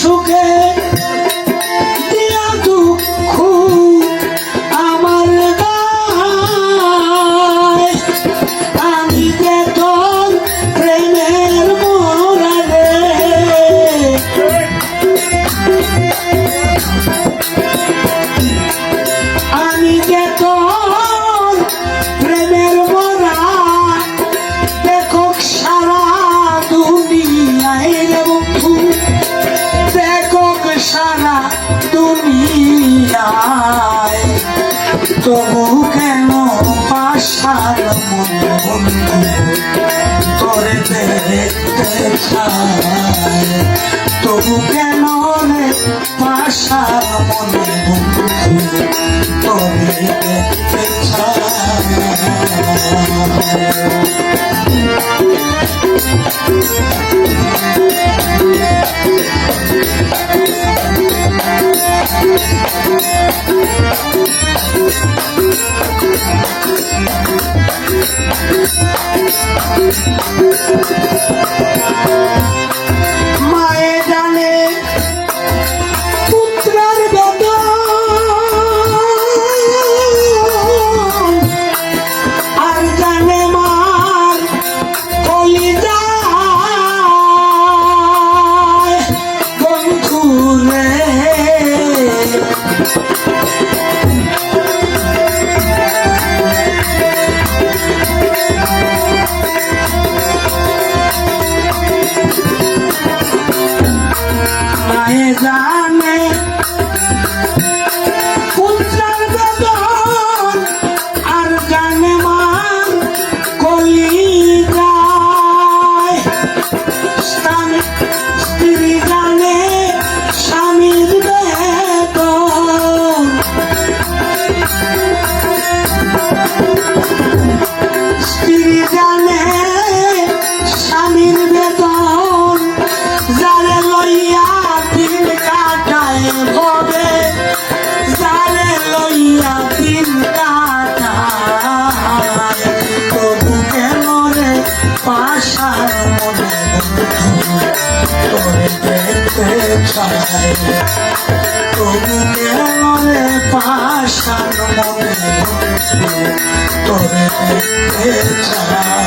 সুখে তবু কেন পাশার মনে বন্ধু তোরে দেখতে তবু কেন রে পাশার মনে বন্ধু তোরে দেখতে চায়? Thank you. जाने পাশার মনে তোরে পেতে চাই তবু কেন রে পাশার মনে তোরে পেতে চাই